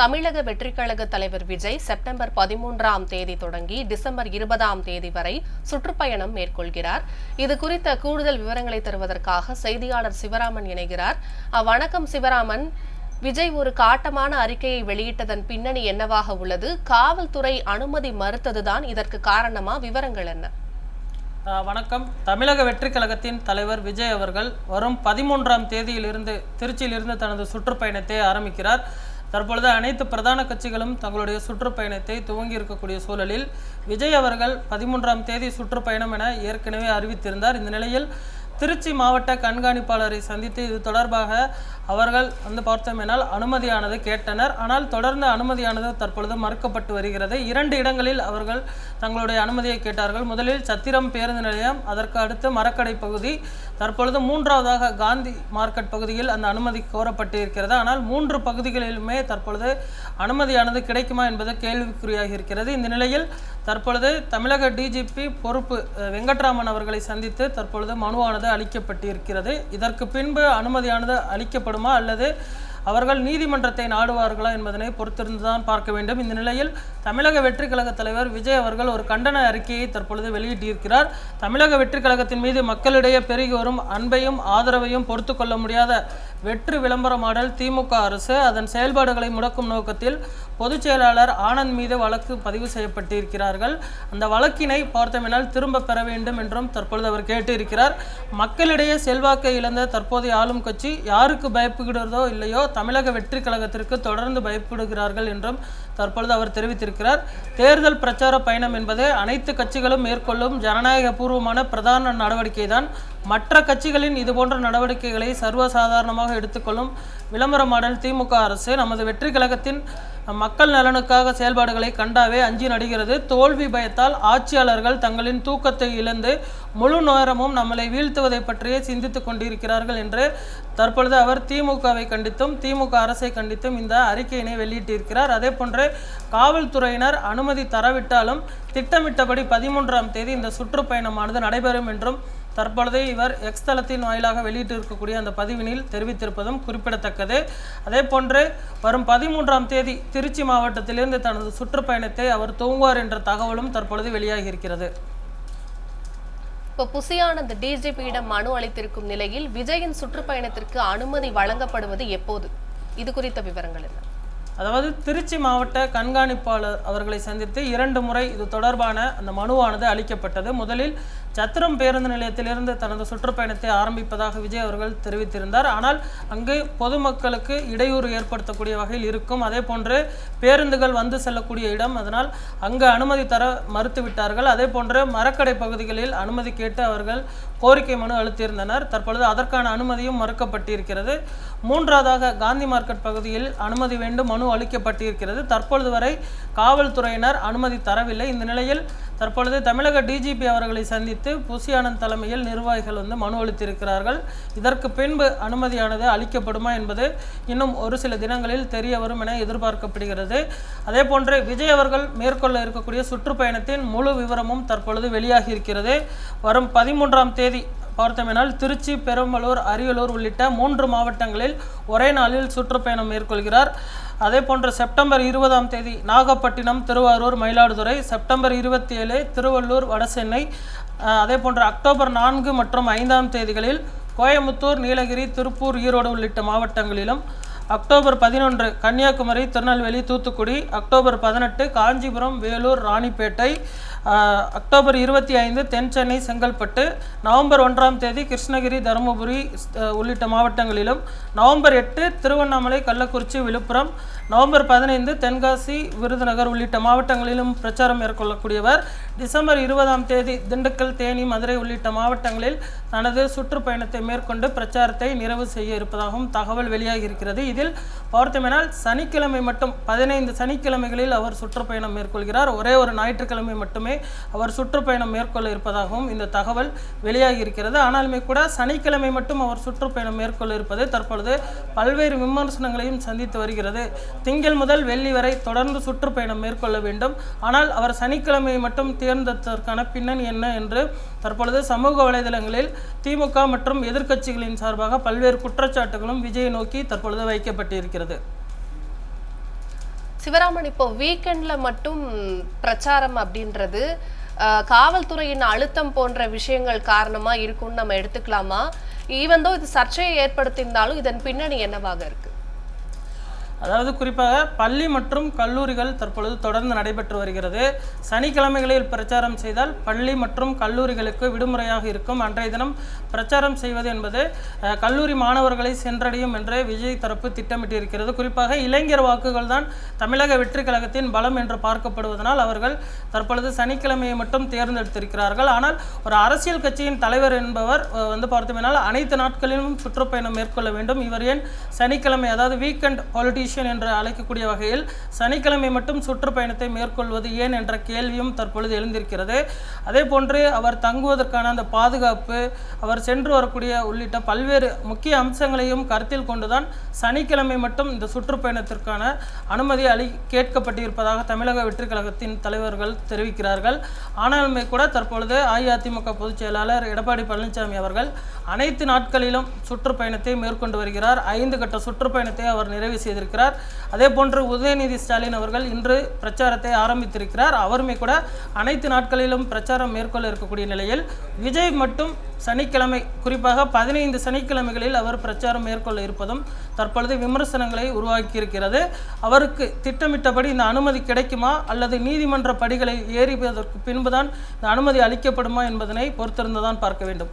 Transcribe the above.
தமிழக வெற்றி கழக தலைவர் விஜய் செப்டம்பர் பதிமூன்றாம் தேதி தொடங்கி டிசம்பர் இருபதாம் தேதி வரை சுற்றுப்பயணம் மேற்கொள்கிறார். இது குறித்த கூடுதல் விவரங்களை தருவதற்காக செய்தியாளர் சிவராமன் இணைகிறார். வணக்கம் சிவராமன் விஜய் ஒரு காட்டமான அறிக்கையை வெளியிட்டதன் பின்னணி என்னவாக உள்ளது? காவல்துறை அனுமதி மறுத்ததுதான் இதற்கு காரணமா? விவரங்கள் என்ன? ஆஹ் வணக்கம். தமிழக வெற்றி கழகத்தின் தலைவர் விஜய் அவர்கள் வரும் பதிமூன்றாம் தேதியிலிருந்து திருச்சியிலிருந்து தனது சுற்றுப்பயணத்தை ஆரம்பிக்கிறார். தற்பொழுது அனைத்து பிரதான கட்சிகளும் தங்களுடைய சுற்றுப்பயணத்தை துவங்கி இருக்கக்கூடிய சூழலில் விஜய் அவர்கள் பதிமூன்றாம் தேதி சுற்றுப்பயணம் என ஏற்கனவே அறிவித்திருந்தார். இந்த நிலையில் திருச்சி மாவட்ட கண்காணிப்பாளரை சந்தித்து இது தொடர்பாக அவர்கள் வந்து பார்த்தோமேனால் அனுமதியானது கேட்டனர். ஆனால் தொடர்ந்து அனுமதியானது தற்பொழுது மறுக்கப்பட்டு வருகிறது. இரண்டு இடங்களில் அவர்கள் தங்களுடைய அனுமதியை கேட்டார்கள். முதலில் சத்திரம் பேருந்து நிலையம் அதற்கு அடுத்து மரக்கடை பகுதி தற்பொழுது மூன்றாவதாக காந்தி மார்க்கெட் பகுதியில் அந்த அனுமதி கோரப்பட்டு இருக்கிறது ஆனால் மூன்று பகுதிகளிலுமே தற்பொழுது அனுமதியானது கிடைக்குமா என்பது கேள்விக்குறியாகி இருக்கிறது. இந்த நிலையில் தற்பொழுது தமிழக டிஜிபி பொறுப்பு வெங்கட்ராமன் அவர்களை சந்தித்து தற்பொழுது மனுவானது அளிக்கப்பட்டிருக்கிறது. இதற்கு பின்பு அனுமதியானது அளிக்கப்படுமா அல்லது அவர்கள் நீதிமன்றத்தை நாடுவார்களா என்பதனை பொறுத்திருந்து தான் பார்க்க வேண்டும். இந்த நிலையில் தமிழக வெற்றிக் கழக தலைவர் விஜய் அவர்கள் ஒரு கண்டன அறிக்கையை தற்பொழுது வெளியிட்டிருக்கிறார். தமிழக வெற்றிக் கழகத்தின் மீது மக்களிடையே பெருகி வரும் அன்பையும் ஆதரவையும் பொறுத்து கொள்ள முடியாத வெற்றி விளம்பர மாடல் திமுக அரசு அதன் செயல்பாடுகளை முடக்கும் நோக்கத்தில் பொதுச் செயலாளர் ஆனந்த் மீது வழக்கு பதிவு செய்யப்பட்டிருக்கிறார்கள். அந்த வழக்கினை பார்த்தமினால் திரும்ப பெற வேண்டும் என்றும் தற்பொழுது அவர் கேட்டிருக்கிறார். மக்களிடையே செல்வாக்கை இழந்த தற்போதைய ஆளும் கட்சி யாருக்கு பயப்படுகிறதோ இல்லையோ தமிழக வெற்றி கழகத்திற்கு தொடர்ந்து பயப்படுகிறார்கள் என்றும் தற்பொழுது அவர் தெரிவித்திருக்கிறார். தேர்தல் பிரச்சார பயணம் என்பது அனைத்து கட்சிகளும் மேற்கொள்ளும் ஜனநாயக பூர்வமான பிரதான நடவடிக்கை தான் மற்ற கட்சிகளின் இதுபோன்ற நடவடிக்கைகளை சர்வசாதாரணமாக எடுத்துக்கொள்ளும் விளம்பர மாடல் திமுக அரசு நமது வெற்றி கழகத்தின் மக்கள் நலனுக்காக செயல்பாடுகளை கண்டாவே அஞ்சி நடிகிறது. தோல்வி பயத்தால் ஆட்சியாளர்கள் தங்களின் தூக்கத்தை இழந்து முழு நேரமும் நம்மளை வீழ்த்துவதை பற்றியே சிந்தித்துக் கொண்டிருக்கிறார்கள் என்று தற்பொழுது அவர் திமுகவை கண்டித்தும் திமுக அரசை கண்டித்தும் இந்த அறிக்கையினை வெளியிட்டிருக்கிறார். அதே போன்று காவல்துறையினர் அனுமதி தரவிட்டாலும் திட்டமிட்டபடி பதிமூன்றாம் தேதி இந்த சுற்றுப்பயணமானது நடைபெறும் என்றும் தற்பொழுது இவர் எக்ஸ் தளத்தின் வாயிலாக வெளியிட்டிருக்கக்கூடிய அந்த பதிவினில் தெரிவித்திருப்பதும் குறிப்பிடத்தக்கது. அதே போன்று வரும் பதிமூன்றாம் தேதி திருச்சி மாவட்டத்திலிருந்து தனது சுற்றுப்பயணத்தை அவர் துவங்குவார் என்ற தகவலும் தற்பொழுது வெளியாகி இருக்கிறது இப்போ புசியானந்த் டிஜிபியிடம் மனு அளித்திருக்கும் நிலையில் விஜயின் சுற்றுப்பயணத்திற்கு அனுமதி வழங்கப்படுவது எப்போது? இது குறித்த விவரங்கள் என்ன? அதாவது திருச்சி மாவட்ட கண்காணிப்பாளர் அவர்களை சந்தித்து இரண்டு முறை இது தொடர்பான அந்த மனுவானது அளிக்கப்பட்டது. முதலில் சத்திரம் பேருந்து நிலையத்திலிருந்து தனது சுற்றுப்பயணத்தை ஆரம்பிப்பதாக விஜய் அவர்கள் தெரிவித்திருந்தார். ஆனால் அங்கு பொதுமக்களுக்கு இடையூறு ஏற்படுத்தக்கூடிய வகையில் இருக்கும். அதே போன்று பேருந்துகள் வந்து செல்லக்கூடிய இடம். அதனால் அங்கு அனுமதி தர மறுத்துவிட்டார்கள். அதே போன்று மரக்கடை பகுதிகளில் அனுமதி கேட்டு அவர்கள் கோரிக்கை மனு அளித்திருந்தனர். தற்பொழுது அதற்கான அனுமதியும் மறுக்கப்பட்டிருக்கிறது. மூன்றாவதாக காந்தி மார்க்கெட் பகுதியில் அனுமதி வேண்டும் மனு அளிக்கப்பட்டிருக்கிறது. தற்பொழுது வரை காவல்துறையினர் அனுமதி தரவில்லை. இந்த நிலையில் தற்பொழுது தமிழக டிஜிபி அவர்களை சந்தித்து புசியானந்த் தலைமையில் நிர்வாகிகள் வந்து மனு அளித்திருக்கிறார்கள். இதற்கு பின்பு அனுமதியானது அளிக்கப்படுமா என்பது இன்னும் ஒரு சில தினங்களில் தெரிய வரும் என எதிர்பார்க்கப்படுகிறது. அதே போன்று விஜய் அவர்கள் மேற்கொள்ள இருக்கக்கூடிய சுற்றுப்பயணத்தின் முழு விவரமும் தற்பொழுது வெளியாகி இருக்கிறது வரும் பதிமூன்றாம் தேதி பார்த்தோமெனால் திருச்சி பெரம்பலூர் அரியலூர் உள்ளிட்ட மூன்று மாவட்டங்களில் ஒரே நாளில் சுற்றுப்பயணம் மேற்கொள்கிறார். அதே போன்று செப்டம்பர் இருபதாம் தேதி நாகப்பட்டினம் திருவாரூர் மயிலாடுதுறை செப்டம்பர் இருபத்தி ஏழு திருவள்ளூர் வடசென்னை அதே போன்று அக்டோபர் நான்கு மற்றும் ஐந்தாம் தேதிகளில் கோயமுத்தூர் நீலகிரி திருப்பூர் ஈரோடு உள்ளிட்ட மாவட்டங்களிலும் அக்டோபர் பதினொன்று கன்னியாகுமரி திருநெல்வேலி தூத்துக்குடி. அக்டோபர் பதினெட்டு காஞ்சிபுரம் வேலூர் ராணிப்பேட்டை. அக்டோபர் இருபத்தி ஐந்து தென் சென்னை செங்கல்பட்டு. நவம்பர் ஒன்றாம் தேதி கிருஷ்ணகிரி தருமபுரி உள்ளிட்ட மாவட்டங்களிலும். நவம்பர் எட்டு திருவண்ணாமலை கள்ளக்குறிச்சி விழுப்புரம். நவம்பர் பதினைந்து தென்காசி விருதுநகர் உள்ளிட்ட மாவட்டங்களிலும் பிரச்சாரம் மேற்கொள்ளக்கூடியவர். டிசம்பர் இருபதாம் தேதி திண்டுக்கல் தேனி மதுரை உள்ளிட்ட மாவட்டங்களில் தனது சுற்றுப்பயணத்தை மேற்கொண்டு பிரச்சாரத்தை நிறைவு செய்ய இருப்பதாகவும் தகவல் வெளியாகி இருக்கிறது இதில் பார்த்தோமெனால் சனிக்கிழமை மட்டும் பதினைந்து சனிக்கிழமைகளில் அவர் சுற்றுப்பயணம் மேற்கொள்கிறார். ஒரே ஒரு ஞாயிற்றுக்கிழமை மட்டுமே அவர் சுற்றுப்பயணம் மேற்கொள்ள இருப்பதாகவும் இந்த தகவல் வெளியாகி இருக்கிறது ஆனாலுமே கூட சனிக்கிழமை மட்டும் அவர் சுற்றுப்பயணம் மேற்கொள்ள இருப்பது தற்பொழுது பல்வேறு விமர்சனங்களையும் சந்தித்து வருகிறது. திங்கள் முதல் வெள்ளி வரை தொடர்ந்து சுற்றுப்பயணம் மேற்கொள்ள வேண்டும். ஆனால் அவர் சனிக்கிழமையை மட்டும் தேர்ந்தெடுத்ததற்கான பின்னணி என்ன என்று தற்பொழுது சமூக வலைதளங்களில் திமுக மற்றும் எதிர்க்கட்சிகளின் சார்பாக பல்வேறு குற்றச்சாட்டுகளும் விஜயை நோக்கி தற்பொழுது வைக்கப்பட்டிருக்கிறது சிவராமன் இப்போ வீக்கெண்ட்ல மட்டும் பிரச்சாரம் அப்படின்றது காவல்துறையின் அழுத்தம் போன்ற விஷயங்கள் காரணமா இருக்கும்னு நம்ம எடுத்துக்கலாமா? ஈவன் தோ இது சர்ச்சையை ஏற்படுத்தியிருந்தாலும் இதன் பின்னணி என்னவாக இருக்கு? அதாவது குறிப்பாக பள்ளி மற்றும் கல்லூரிகள் தற்பொழுது தொடர்ந்து நடைபெற்று வருகிறது. சனிக்கிழமைகளில் பிரச்சாரம் செய்தால் பள்ளி மற்றும் கல்லூரிகளுக்கு விடுமுறையாக இருக்கும். அன்றைய தினம் பிரச்சாரம் செய்வது என்பது கல்லூரி மாணவர்களை சென்றடையும் என்று விஜய் தரப்பு திட்டமிட்டிருக்கிறது. குறிப்பாக இளைஞர் வாக்குகள் தான் தமிழக வெற்றி கழகத்தின் பலம் என்று பார்க்கப்படுவதனால் அவர்கள் தற்பொழுது சனிக்கிழமையை மட்டும் தேர்ந்தெடுத்திருக்கிறார்கள். ஆனால் ஒரு அரசியல் கட்சியின் தலைவர் என்பவர் வந்து பார்த்தோம்னால் அனைத்து நாட்களிலும் சுற்றுப்பயணம் மேற்கொள்ள வேண்டும். இவர் ஏன் சனிக்கிழமை அதாவது வீக்கெண்ட் பொலிட்டீஷியன் என்று அழைக்கக்கூடிய வகையில் சனிக்கிழமை மட்டும் சுற்றுப்பயணத்தை மேற்கொள்வது ஏன் என்ற கேள்வியும் தற்பொழுது எழுந்திருக்கிறது. அதே போன்று அவர் தங்குவதற்கான அந்த பாதுகாப்பு அவர் சென்று வரக்கூடிய உள்ளிட்ட பல்வேறு முக்கிய அம்சங்களையும் கருத்தில் கொண்டுதான் சனிக்கிழமை மட்டும் இந்த சுற்றுப்பயணத்திற்கான அனுமதி அளி கேட்கப்பட்டிருப்பதாக தமிழக வெற்றி கழகத்தின் தலைவர்கள் தெரிவிக்கிறார்கள். ஆனாலுமே கூட தற்பொழுது அஇஅதிமுக பொதுச் செயலாளர் எடப்பாடி பழனிசாமி அவர்கள் அனைத்து நாட்களிலும் சுற்றுப்பயணத்தை மேற்கொண்டு வருகிறார். ஐந்து கட்ட சுற்றுப்பயணத்தை அவர் நிறைவு செய்திருக்கிறார். அதே போன்று உதயநிதி ஸ்டாலின் அவர்கள் இன்று பிரச்சாரத்தை ஆரம்பித்திருக்கிறார். அவருமே கூட அனைத்து நாட்களிலும் பிரச்சாரம் மேற்கொள்ள இருக்கக்கூடிய நிலையில் விஜய் மட்டும் சனிக்கிழமை குறிப்பாக பதினைந்து சனிக்கிழமைகளில் அவர் பிரச்சாரம் மேற்கொள்ள இருப்பதும் தற்பொழுது விமர்சனங்களை உருவாக்கியிருக்கிறது. அவருக்கு திட்டமிட்டபடி இந்த அனுமதி கிடைக்குமா? அல்லது நீதிமன்ற படிகளை ஏறிவதற்கு பின்புதான் இந்த அனுமதி அளிக்கப்படுமா என்பதனை பொறுத்திருந்துதான் பார்க்க வேண்டும்.